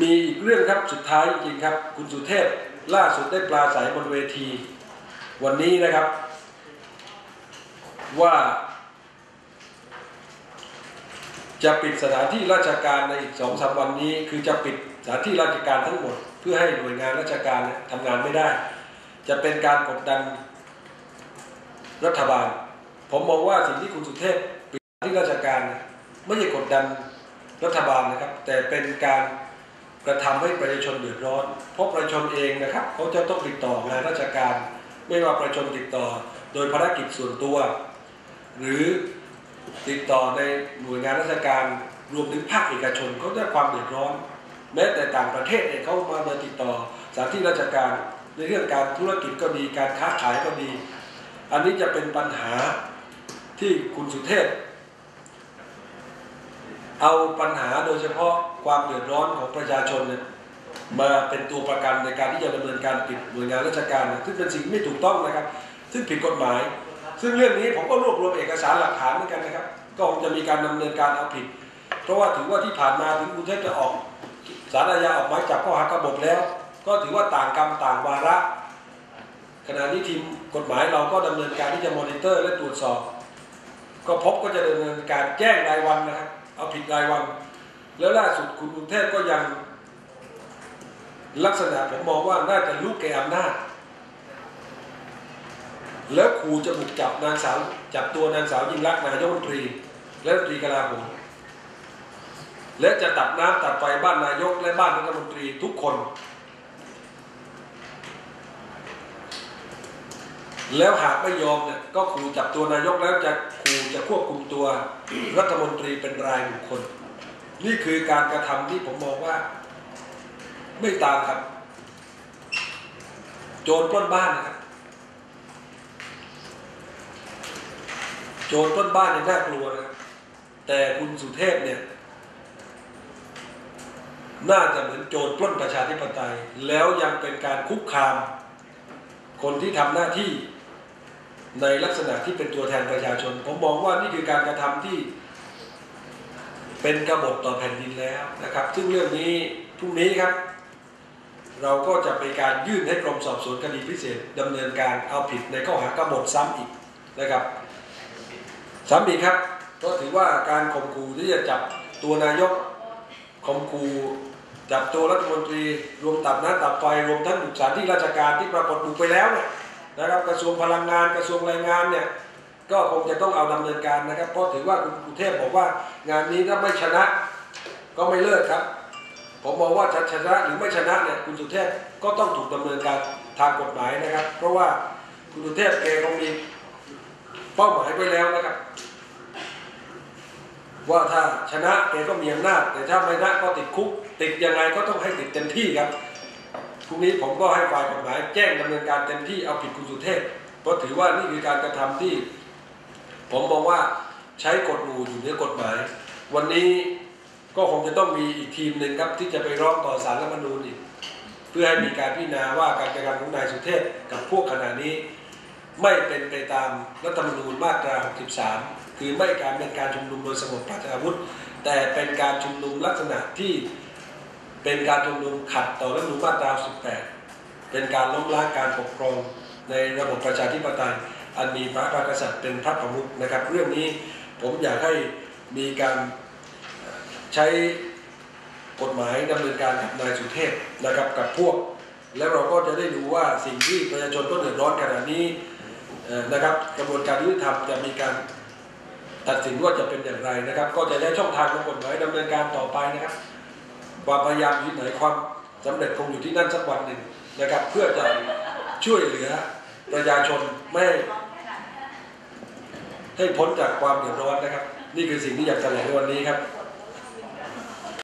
มีอีกเรื่องครับสุดท้ายจริงครับ คุณสุเทพล่าสุดได้ปลาใสบนเวที วันนี้นะครับ ว่า จะปิดสถานที่ราชการในอีกสองสามวันนี้ คือจะปิดสถานที่ราชการทั้งหมด เพื่อให้หน่วยงานราชการเนี่ยทำงานไม่ได้ จะเป็นการกดดันรัฐบาล ผมมองว่าสิ่งที่คุณสุเทพปิดสถานที่ราชการ ไม่ใช่กดดันรัฐบาลนะครับ แต่เป็นการ กระทำให้ประชาชนเดือดร้อน เพราะประชาชนเองนะครับเขาจะต้องติดต่องานราชการ ไม่ว่าประชาชนติดต่อโดยภารกิจส่วนตัว หรือติดต่อในหน่วยงานราชการรวมถึงภาคเอกชนเขาได้ความเดือดร้อน แม้แต่ต่างประเทศเนี่ยเขามามาติดต่อสถานที่ราชการในเรื่องการธุรกิจก็ดีการค้าขายก็ดี อันนี้จะเป็นปัญหาที่คุณสุเทพ เอาปัญหาโดยเฉพาะความเดือดร้อนของประชาชนเนี่ยมาเป็นตัวประกันในการที่จะดำเนินการปิดหน่วยงานราชการซึ่งเป็นสิ่งไม่ถูกต้องนะครับ ซึ่งผิดกฎหมาย ซึ่งเรื่องนี้ผมก็รวบรวมเอกสารหลักฐานเหมือนกันนะครับ ก็คงจะมีการดำเนินการเอาผิด เพราะว่าถือว่าที่ผ่านมาถึงกรุงเทพจะออกสารอาญาออกหมายจับข้อหากบฏแล้ว ก็ถือว่าต่างกรรมต่างวาระ ขณะนี้ทีมกฎหมายเราก็ดำเนินการที่จะมอนิเตอร์และตรวจสอบ ก็พบก็จะดำเนินการแจ้งรายวันนะครับ เอาผิดรายวัน แล้วล่าสุดคุณกรุงเทพก็ยัง ลักษณะผมมองว่าน่าจะลุกแก่อำนาจแล้วขู่จะบุกจับนางสาวจับตัวนางสาวยิ่งรักนายกรัฐมนตรี และรัฐมนตรีกลาโหมและจะตัดน้ำตัดไฟบ้านนายกและบ้านรัฐมนตรีทุกคน แล้วหากไม่ยอมเนี่ยก็ขู่จับตัวนายกแล้วจะู่จะควบคุมตัวรัฐมนตรีเป็นรายบุคคล นี่คือการกระทำที่ผมมองว่า ไม่ตามครับ โจรปล้นบ้านนะครับ โจรปล้นบ้านเนี่ยน่ากลัวนะแต่คุณสุเทพเนี่ย น่าจะเหมือนโจรปล้นประชาธิปไตย แล้วยังเป็นการคุกคาม คนที่ทำหน้าที่ ในลักษณะที่เป็นตัวแทนประชาชน ผมมองว่านี่คือการกระทำที่เป็นกบฏต่อแผ่นดินแล้วนะครับ ซึ่งเรื่องนี้พรุ่งนี้ครับ เราก็จะไปการยื่นให้กรมสอบสวนคดีพิเศษดำเนินการเอาผิดในข้อหากบฏซ้ำอีกนะครับซ้ำอีกครับก็ถือว่าการข่มขู่ที่จะจับตัวนายกข่มขู่จับตัวรัฐมนตรี รวมตับน้ำตับไฟรวมทั้งบุกสถานที่ราชการที่ปรากฏบุกไปแล้วเนี่ย นะครับกระทรวงพลังงานกระทรวงแรงงานเนี่ยก็คงจะต้องเอาดำเนินการนะครับ เพราะถือว่าคุณกุเทพบอกว่างานนี้ถ้าไม่ชนะก็ไม่เลิกครับ ผมมองว่าจะชนะหรือไม่ชนะเนี่ยคุณสุเทพก็ต้องถูกดำเนินการทางกฎหมายนะครับ เพราะว่าคุณสุเทพแกคงมีเป้าหมายไว้แล้วนะครับ ว่าถ้าชนะแกก็มีอำนาจแต่ถ้าไม่ชนะก็ติดคุก ติดยังไงก็ต้องให้ติดเต็มที่ครับ พรุ่งนี้ผมก็ให้ฝ่ายกฎหมายแจ้งดำเนินการเต็มที่เอาผิดคุณสุเทพ เพราะถือว่านี่คือการกระทำที่ ผมมองว่าใช้กฎหมู่อยู่เหนือกฎหมาย วันนี้ก็คงจะต้องมีอีกทีมหนึ่งครับที่จะไปร้องต่อศาลรัฐมนูญอีก เพื่อให้มีการพิจารณาว่าการกระทำของนายสุเทพกับพวกขณะนี้ ไม่เป็นไปตามรัฐธรรมนูญมาตรา 63 คือไม่การเป็นการชุมนุมโดยสงบปราศจากอาวุธ แต่เป็นการชุมนุมลักษณะที่ เป็นการชุมนุมขัดต่อรัฐธรรมนูญมาตรา 18 เป็นการล้มล้างการปกครองในระบบประชาธิปไตย อันมีพระมหากษัตริย์เป็นพระประมุขนะครับ เรื่องนี้ผมอยากให้มีการใช้กฎหมายดำเนินการกับนายสุเทพนะครับกับพวก แล้วเราก็จะได้ดูว่าสิ่งที่ประชาชนก็เดือดร้อนขนาดนี้นะครับกระบวนการยุติธรรมจะมีการตัดสินว่าจะเป็นอย่างไรนะครับ ก็จะใช้ช่องทางของกฎหมายดำเนินการต่อไปนะครับ ความพยายามอยู่ที่ไหนความสำเร็จคงอยู่ที่นั่นสักวันหนึ่งนะครับ เพื่อจะช่วยเหลือประชาชนไม่ให้ให้พ้นจากความเดือดร้อนนะครับ นี่คือสิ่งที่อยากแถลงในวันนี้ครับ